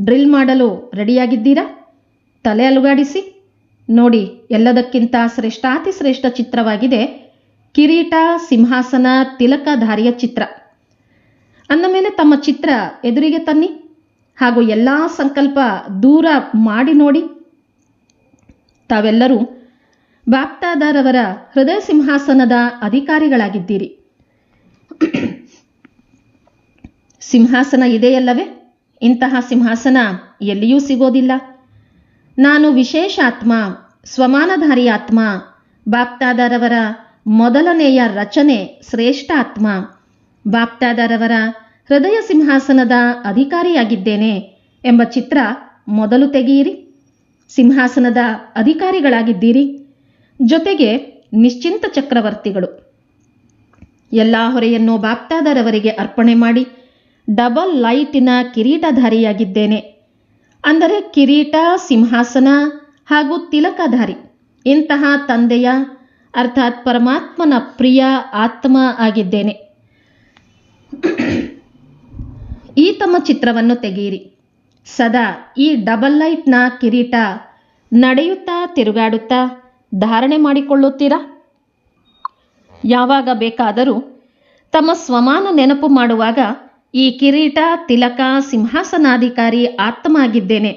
ಡ್ರಿಲ್ ಮಾಡಲು ರೆಡಿಯಾಗಿದ್ದೀರಾ? ತಲೆ ಅಲುಗಾಡಿಸಿ. ನೋಡಿ, ಎಲ್ಲದಕ್ಕಿಂತ ಶ್ರೇಷ್ಠಾತಿ ಶ್ರೇಷ್ಠ ಚಿತ್ರವಾಗಿದೆ ಕಿರೀಟ ಸಿಂಹಾಸನ ತಿಲಕಧಾರಿಯ ಚಿತ್ರ. ಅಂದ ಮೇಲೆ ತಮ್ಮ ಚಿತ್ರ ಎದುರಿಗೆ ತನ್ನಿ. ಹಾಗೂ ಎಲ್ಲ ಸಂಕಲ್ಪ ದೂರ ಮಾಡಿ ನೋಡಿ. ತಾವೆಲ್ಲರೂ ಬಾಪ್ತಾದಾರವರ ಹೃದಯ ಸಿಂಹಾಸನದ ಅಧಿಕಾರಿಗಳಾಗಿದ್ದೀರಿ. ಸಿಂಹಾಸನ ಇದೆಯಲ್ಲವೇ? ಇಂತಹ ಸಿಂಹಾಸನ ಎಲ್ಲಿಯೂ ಸಿಗೋದಿಲ್ಲ. ನಾನು ವಿಶೇಷ ಆತ್ಮ, ಸ್ವಮಾನಧಾರಿ ಆತ್ಮ, ಬಾಪ್ತಾದಾರವರ ಮೊದಲನೆಯ ರಚನೆ ಶ್ರೇಷ್ಠ ಆತ್ಮ, ಬಾಪ್ತಾದರವರ ಹೃದಯ ಸಿಂಹಾಸನದ ಅಧಿಕಾರಿಯಾಗಿದ್ದೇನೆ ಎಂಬ ಚಿತ್ರ ಮೊದಲು ತೆಗೆಯಿರಿ. ಸಿಂಹಾಸನದ ಅಧಿಕಾರಿಗಳಾಗಿದ್ದೀರಿ. ಜೊತೆಗೆ ನಿಶ್ಚಿಂತ ಚಕ್ರವರ್ತಿಗಳು. ಎಲ್ಲ ಹೊರೆಯನ್ನು ಬಾಪ್ತಾದರವರಿಗೆ ಅರ್ಪಣೆ ಮಾಡಿ ಡಬಲ್ ಲೈಟಿನ ಕಿರೀಟಧಾರಿಯಾಗಿದ್ದೇನೆ. ಅಂದರೆ ಕಿರೀಟ, ಸಿಂಹಾಸನ ಹಾಗೂ ತಿಲಕಧಾರಿ. ಇಂತಹ ತಂದೆಯ, ಅರ್ಥಾತ್ ಪರಮಾತ್ಮನ ಪ್ರಿಯ ಆತ್ಮ ಆಗಿದ್ದೇನೆ. ಈ ತಮ್ಮ ಚಿತ್ರವನ್ನು ತೆಗೆಯಿರಿ. ಸದಾ ಈ ಡಬಲ್ ಲೈಟ್ನ ಕಿರೀಟ ನಡೆಯುತ್ತಾ ತಿರುಗಾಡುತ್ತಾ ಧಾರಣೆ ಮಾಡಿಕೊಳ್ಳುತ್ತೀರಾ? ಯಾವಾಗ ಬೇಕಾದರೂ ತಮ್ಮ ಸ್ವಮಾನ ನೆನಪು ಮಾಡುವಾಗ ಈ ಕಿರೀಟ ತಿಲಕ ಸಿಂಹಾಸನಾಧಿಕಾರಿ ಆತ್ಮ ಆಗಿದ್ದೇನೆ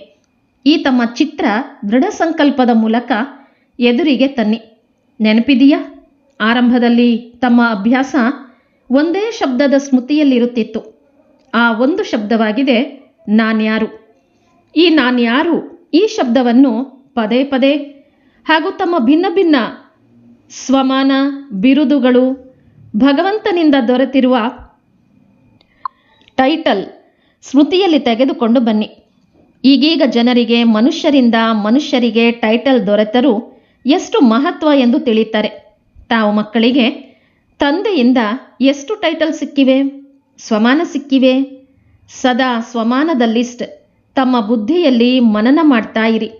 ಈ ತಮ್ಮ ಚಿತ್ರ ದೃಢ ಸಂಕಲ್ಪದ ಮೂಲಕ ಎದುರಿಗೆ ತನ್ನಿ. ನೆನಪಿದೆಯಾ? ಆರಂಭದಲ್ಲಿ ತಮ್ಮ ಅಭ್ಯಾಸ ಒಂದೇ ಶಬ್ದದ ಸ್ಮೃತಿಯಲ್ಲಿರುತ್ತಿತ್ತು. ಆ ಒಂದು ಶಬ್ದವಾಗಿದೆ ನಾನ್ಯಾರು. ಈ ನಾನ್ಯಾರು ಈ ಶಬ್ದವನ್ನು ಪದೇ ಪದೇ ಹಾಗೂ ತಮ್ಮ ಭಿನ್ನ ಭಿನ್ನ ಸ್ವಮಾನ, ಬಿರುದುಗಳು, ಭಗವಂತನಿಂದ ದೊರೆತಿರುವ ಟೈಟಲ್ ಸ್ಮೃತಿಯಲ್ಲಿ ತೆಗೆದುಕೊಂಡು ಬನ್ನಿ. ಈಗೀಗ ಜನರಿಗೆ, ಮನುಷ್ಯರಿಂದ ಮನುಷ್ಯರಿಗೆ ಟೈಟಲ್ ದೊರೆತರೂ ಎಷ್ಟು ಮಹತ್ವ ಎಂದು ತಿಳಿಯುತ್ತಾರೆ. ತಾವು ಮಕ್ಕಳಿಗೆ, ತಂದೆಯಿಂದ ಎಷ್ಟು ಟೈಟಲ್ ಸಿಕ್ಕಿವೆ? ಸ್ವಮಾನ ಸಿಕ್ಕಿವೆ? ಸದಾ ಸ್ವಮಾನದ ಲಿಸ್ಟ್. ತಮ್ಮ ಬುದ್ಧಿಯಲ್ಲಿ ಮನನ ಮಾಡ್ತಾ ಇರಿ.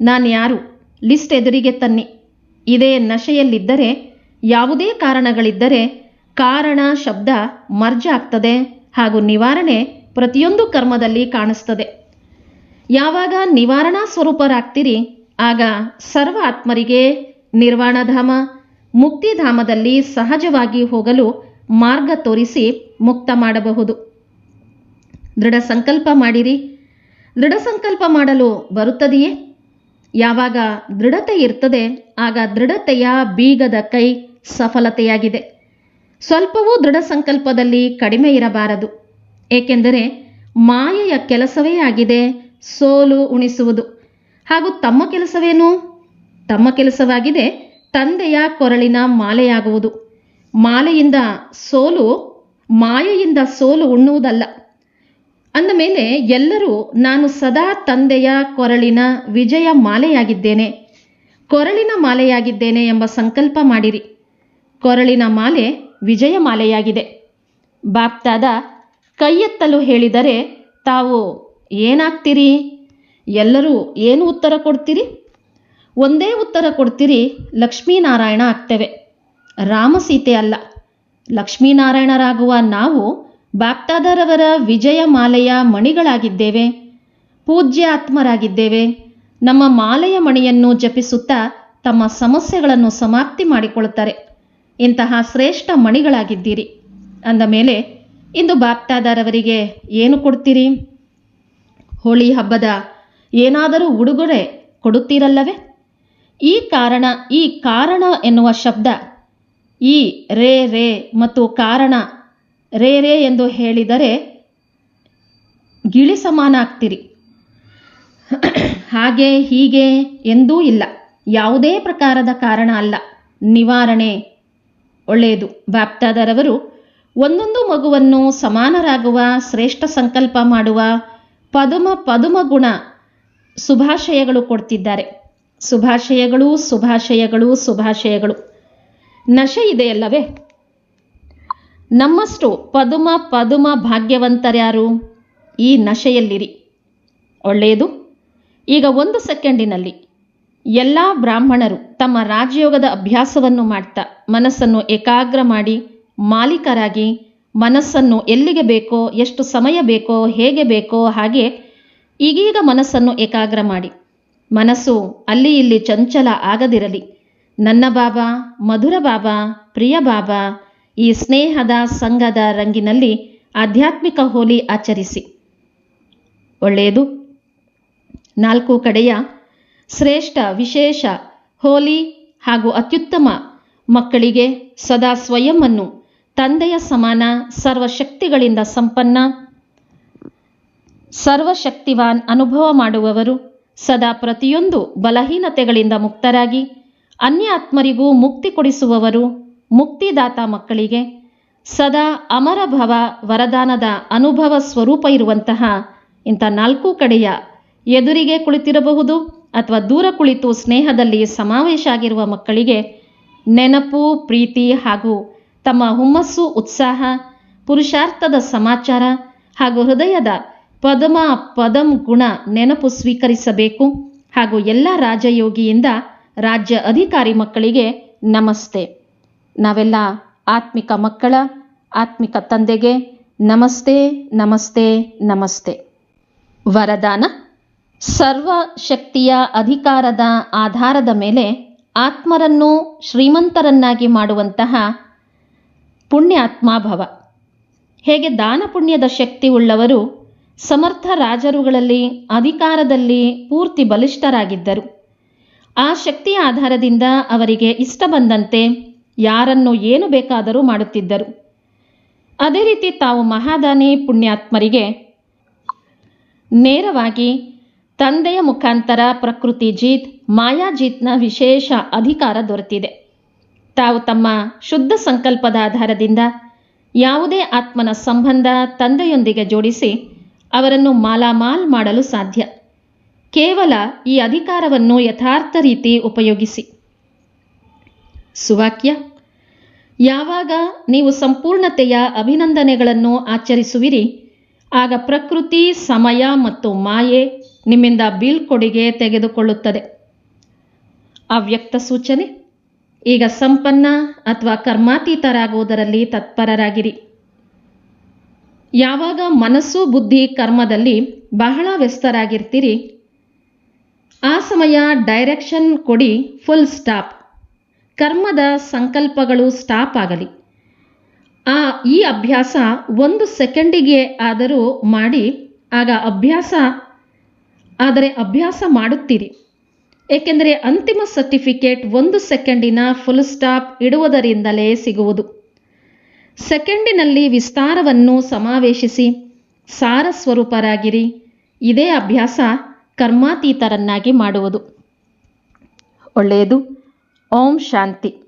ನಾನು ಯಾರು? ಲಿಸ್ಟ್ ಎದುರಿಗೆ ತನ್ನಿ. ಇದೇ ನಶೆಯಲ್ಲಿದ್ದರೆ, ಯಾವುದೇ ಕಾರಣಗಳಿದ್ದರೆ, ಕಾರಣ, ಶಬ್ದ ಮರ್ಜ ಆಗ್ತದೆ ಹಾಗೂ ನಿವಾರಣೆ ಪ್ರತಿಯೊಂದು ಕರ್ಮದಲ್ಲಿ ಕಾಣಿಸ್ತದೆ. ಯಾವಾಗ ನಿವಾರಣಾ ಸ್ವರೂಪರಾಗ್ತೀರಿ, ಆಗ ಸರ್ವ ಆತ್ಮರಿಗೆ ನಿರ್ವಾಣಧಾಮ, ಮುಕ್ತಿಧಾಮದಲ್ಲಿ ಸಹಜವಾಗಿ ಹೋಗಲು ಮಾರ್ಗ ತೋರಿಸಿ ಮುಕ್ತ ಮಾಡಬಹುದು. ದೃಢ ಸಂಕಲ್ಪ ಮಾಡಿರಿ. ದೃಢ ಸಂಕಲ್ಪ ಮಾಡಲು ಬರುತ್ತದೆಯೇ? ಯಾವಾಗ ದೃಢತೆ ಇರ್ತದೆ, ಆಗ ದೃಢತೆಯ ಬೀಗದ ಕೈ ಸಫಲತೆಯಾಗಿದೆ. ಸ್ವಲ್ಪವೂ ದೃಢ ಸಂಕಲ್ಪದಲ್ಲಿ ಕಡಿಮೆ ಇರಬಾರದು. ಏಕೆಂದರೆ ಮಾಯೆಯ ಕೆಲಸವೇ ಆಗಿದೆ, ಸೋಲು ಉಣಿಸುವುದು. ಹಾಗೂ ತಮ್ಮ ಕೆಲಸವೇನು? ತಮ್ಮ ಕೆಲಸವಾಗಿದೆ, ತಂದೆಯ ಕೊರಳಿನ ಮಾಲೆಯಾಗುವುದು. ಮಾಲೆಯಿಂದ ಸೋಲು, ಮಾಯೆಯಿಂದ ಸೋಲು ಉಣ್ಣುವುದಲ್ಲ. ಅಂದ ಮೇಲೆ ಎಲ್ಲರೂ, ನಾನು ಸದಾ ತಂದೆಯ ಕೊರಳಿನ ವಿಜಯ ಮಾಲೆಯಾಗಿದ್ದೇನೆ. ಕೊರಳಿನ ಮಾಲೆಯಾಗಿದ್ದೇನೆ ಎಂಬ ಸಂಕಲ್ಪ ಮಾಡಿರಿ. ಕೊರಳಿನ ಮಾಲೆ ವಿಜಯ ಮಾಲೆಯಾಗಿದೆ. ಬಾಪ್ತಾದ ಕೈಯೆತ್ತಲು ಹೇಳಿದರೆ ತಾವು ಏನಾಗ್ತೀರಿ? ಎಲ್ಲರೂ ಏನು ಉತ್ತರ ಕೊಡ್ತೀರಿ? ಒಂದೇ ಉತ್ತರ ಕೊಡ್ತೀರಿ, ಲಕ್ಷ್ಮೀನಾರಾಯಣ ಆಗ್ತೇವೆ. ರಾಮಸೀತೆ ಅಲ್ಲ. ಲಕ್ಷ್ಮೀನಾರಾಯಣರಾಗುವ ನಾವು ಬಾಕ್ತಾದರವರ ವಿಜಯ ಮಾಲೆಯ ಮಣಿಗಳಾಗಿದ್ದೇವೆ. ಪೂಜ್ಯ ಆತ್ಮರಾಗಿದ್ದೇವೆ ನಮ್ಮ ಮಾಲೆಯ ಮಣಿಯನ್ನು ಜಪಿಸುತ್ತಾ ತಮ್ಮ ಸಮಸ್ಯೆಗಳನ್ನು ಸಮಾಪ್ತಿ ಮಾಡಿಕೊಳ್ಳುತ್ತಾರೆ. ಇಂತಹ ಶ್ರೇಷ್ಠ ಮಣಿಗಳಾಗಿದ್ದೀರಿ. ಅಂದ ಮೇಲೆ, ಇಂದು ಬಾಕ್ತಾದಾರವರಿಗೆ ಏನು ಕೊಡ್ತೀರಿ? ಹೋಳಿ ಹಬ್ಬದ ಏನಾದರೂ ಉಡುಗೊರೆ ಕೊಡುತ್ತೀರಲ್ಲವೇ? ಈ ಕಾರಣ ಈ ಕಾರಣ ಎನ್ನುವ ಶಬ್ದ ಈ ರೇ ರೇ ಮತ್ತು ಕಾರಣ ರೇ ರೇ ಎಂದು ಹೇಳಿದರೆ ಗಿಳಿ ಸಮಾನ ಆಗ್ತೀರಿ ಹಾಗೆ ಹೀಗೆ ಎಂದೂ ಇಲ್ಲ. ಯಾವುದೇ ಪ್ರಕಾರದ ಕಾರಣ ಅಲ್ಲ. ನಿವಾರಣೆ ಒಳ್ಳೆಯದು. ಬಾಪ್ತಾದರವರು ಒಂದೊಂದು ಮಗುವನ್ನು ಸಮಾನರಾಗುವ, ಶ್ರೇಷ್ಠ ಸಂಕಲ್ಪ ಮಾಡುವ ಪದುಮ ಪದುಮ ಗುಣ ಶುಭಾಶಯಗಳು ಕೊಡ್ತಿದ್ದಾರೆ. ಶುಭಾಶಯಗಳು ಶುಭಾಶಯಗಳು ಶುಭಾಶಯಗಳು. ನಶೆ ಇದೆಯಲ್ಲವೇ? ನಮ್ಮಷ್ಟು ಪದುಮ ಪದುಮ ಭಾಗ್ಯವಂತರ್ಯಾರು ಈ ನಶೆಯಲ್ಲಿರಿ. ಒಳ್ಳೆಯದು. ಈಗ ಒಂದು ಸೆಕೆಂಡಿನಲ್ಲಿ. ಎಲ್ಲ ಬ್ರಾಹ್ಮಣರು ತಮ್ಮ ರಾಜಯೋಗದ ಅಭ್ಯಾಸವನ್ನು ಮಾಡ್ತಾ ಮನಸ್ಸನ್ನು ಏಕಾಗ್ರ ಮಾಡಿ ಮಾಲೀಕರಾಗಿ ಮನಸ್ಸನ್ನು ಎಲ್ಲಿಗೆ ಬೇಕೋ, ಎಷ್ಟು ಸಮಯ ಬೇಕೋ, ಹೇಗೆ ಬೇಕೋ ಹಾಗೆ ಈಗೀಗ ಮನಸ್ಸನ್ನು ಏಕಾಗ್ರ ಮಾಡಿ. ಮನಸ್ಸು ಅಲ್ಲಿ ಇಲ್ಲಿ ಚಂಚಲ ಆಗದಿರಲಿ. ನನ್ನ ಬಾಬಾ, ಮಧುರ ಬಾಬಾ, ಪ್ರಿಯ ಬಾಬಾ, ಈ ಸ್ನೇಹದ ಸಂಘದ ರಂಗಿನಲ್ಲಿ ಆಧ್ಯಾತ್ಮಿಕ ಹೋಲಿ ಆಚರಿಸಿ. ಒಳ್ಳೆಯದು. ನಾಲ್ಕು ಕಡೆಯ ಶ್ರೇಷ್ಠ, ವಿಶೇಷ ಹೋಲಿ ಹಾಗೂ ಅತ್ಯುತ್ತಮ ಮಕ್ಕಳಿಗೆ ಸದಾ ಸ್ವಯಂವನ್ನು ತಂದೆಯ ಸಮಾನ ಸರ್ವಶಕ್ತಿಗಳಿಂದ ಸಂಪನ್ನ, ಸರ್ವಶಕ್ತಿವಾನ್ ಅನುಭವ ಮಾಡುವವರು ಸದಾ ಪ್ರತಿಯೊಂದು ಬಲಹೀನತೆಗಳಿಂದ ಮುಕ್ತರಾಗಿ ಅನ್ಯ ಆತ್ಮರಿಗೂ ಮುಕ್ತಿ ಕೊಡಿಸುವವರು ಮುಕ್ತಿದಾತ ಮಕ್ಕಳಿಗೆ ಸದಾ ಅಮರ ಭವ ವರದಾನದ ಅನುಭವ ಸ್ವರೂಪ ಇರುವಂತಹ ಇಂಥ ನಾಲ್ಕು ಕಡೆಯ ಎದುರಿಗೆ ಕುಳಿತಿರಬಹುದು ಅಥವಾ ದೂರ ಕುಳಿತು ಸ್ನೇಹದಲ್ಲಿ ಸಮಾವೇಶ ಆಗಿರುವ ಮಕ್ಕಳಿಗೆ ನೆನಪು, ಪ್ರೀತಿ ಹಾಗೂ ತಮ್ಮ ಹುಮ್ಮಸ್ಸು, ಉತ್ಸಾಹ, ಪುರುಷಾರ್ಥದ ಸಮಾಚಾರ ಹಾಗೂ ಹೃದಯದ ಪದಮ ಪದಂ ಗುಣ ನೆನಪು ಸ್ವೀಕರಿಸಬೇಕು ಹಾಗೂ ಎಲ್ಲ ರಾಜಯೋಗಿಯಿಂದ ರಾಜ್ಯ ಅಧಿಕಾರಿ ಮಕ್ಕಳಿಗೆ ನಮಸ್ತೆ. ನಾವೆಲ್ಲ ಆತ್ಮಿಕ ಮಕ್ಕಳ, ಆತ್ಮಿಕ ತಂದೆಗೆ ನಮಸ್ತೆ ನಮಸ್ತೆ ನಮಸ್ತೆ. ವರದಾನ? ಸರ್ವ ಶಕ್ತಿಯ ಅಧಿಕಾರದ ಆಧಾರದ ಮೇಲೆ ಆತ್ಮರನ್ನು ಶ್ರೀಮಂತರನ್ನಾಗಿ ಮಾಡುವಂತಹ ಪುಣ್ಯಾತ್ಮಾಭವ. ಹೇಗೆ ದಾನ ಪುಣ್ಯದ ಶಕ್ತಿ ಉಳ್ಳವರು ಸಮರ್ಥ ರಾಜರುಗಳಲ್ಲಿ, ಅಧಿಕಾರದಲ್ಲಿ ಪೂರ್ತಿ ಬಲಿಷ್ಠರಾಗಿದ್ದರು. ಆ ಶಕ್ತಿಯ ಆಧಾರದಿಂದ ಅವರಿಗೆ ಇಷ್ಟ ಬಂದಂತೆ ಯಾರನ್ನು ಏನು ಬೇಕಾದರೂ ಮಾಡುತ್ತಿದ್ದರು. ಅದೇ ರೀತಿ ತಾವು ಮಹಾದಾನಿ ಪುಣ್ಯಾತ್ಮರಿಗೆ ನೇರವಾಗಿ ತಂದೆಯ ಮುಖಾಂತರ ಪ್ರಕೃತಿ ಜೀತ್, ಮಾಯಾಜೀತ್ನ ವಿಶೇಷ ಅಧಿಕಾರ ದೊರೆತಿದೆ. ತಾವು ತಮ್ಮ ಶುದ್ಧ ಸಂಕಲ್ಪದ ಆಧಾರದಿಂದ ಯಾವುದೇ ಆತ್ಮನ ಸಂಬಂಧ ತಂದೆಯೊಂದಿಗೆ ಜೋಡಿಸಿ ಅವರನ್ನು ಮಾಲಾಮಾಲ್ ಮಾಡಲು ಸಾಧ್ಯ. ಕೇವಲ ಈ ಅಧಿಕಾರವನ್ನು ಯಥಾರ್ಥ ರೀತಿ ಉಪಯೋಗಿಸಿ. ಸುವಾಕ್ಯ, ಯಾವಾಗ ನೀವು ಸಂಪೂರ್ಣತೆಯ ಅಭಿನಂದನೆಗಳನ್ನು ಆಚರಿಸುವಿರಿ, ಆಗ ಪ್ರಕೃತಿ, ಸಮಯ ಮತ್ತು ಮಾಯೆ ನಿಮ್ಮಿಂದ ಬೀಳ್ಕೊಡುಗೆ ತೆಗೆದುಕೊಳ್ಳುತ್ತದೆ. ಅವ್ಯಕ್ತ ಸೂಚನೆ, ಈಗ ಸಂಪನ್ನ ಅಥವಾ ಕರ್ಮಾತೀತರಾಗುವುದರಲ್ಲಿ ತತ್ಪರರಾಗಿರಿ. ಯಾವಾಗ ಮನಸ್ಸು ಬುದ್ಧಿ ಕರ್ಮದಲ್ಲಿ ಬಹಳ ವ್ಯಸ್ತರಾಗಿರ್ತೀರಿ ಆ ಸಮಯ ಡೈರೆಕ್ಷನ್ ಕೊಡಿ ಫುಲ್ ಸ್ಟಾಪ್ ಕರ್ಮದ ಸಂಕಲ್ಪಗಳು ಸ್ಟಾಪ್ ಆಗಲಿ. ಆ, ಈ ಅಭ್ಯಾಸ ಒಂದು ಸೆಕೆಂಡಿಗೆ ಆದರೂ ಮಾಡಿ, ಆಗ ಅಭ್ಯಾಸ, ಆದರೆ ಅಭ್ಯಾಸ ಮಾಡುತ್ತೀರಿ. ಏಕೆಂದರೆ ಅಂತಿಮ ಸರ್ಟಿಫಿಕೇಟ್ ಒಂದು ಸೆಕೆಂಡಿನ ಫುಲ್ ಸ್ಟಾಪ್ ಇಡುವುದರಿಂದಲೇ ಸಿಗುವುದು. ಸೆಕೆಂಡಿನಲ್ಲಿ ವಿಸ್ತಾರವನ್ನು ಸಮಾವೇಶಿಸಿ, ಸಾರಸ್ವರೂಪರಾಗಿರಿ. ಇದೇ ಅಭ್ಯಾಸ. ಕರ್ಮಾತೀತರನ್ನಾಗಿ ಮಾಡುವುದು. ಒಳ್ಳೆಯದು. ಓಂ ಶಾಂತಿ.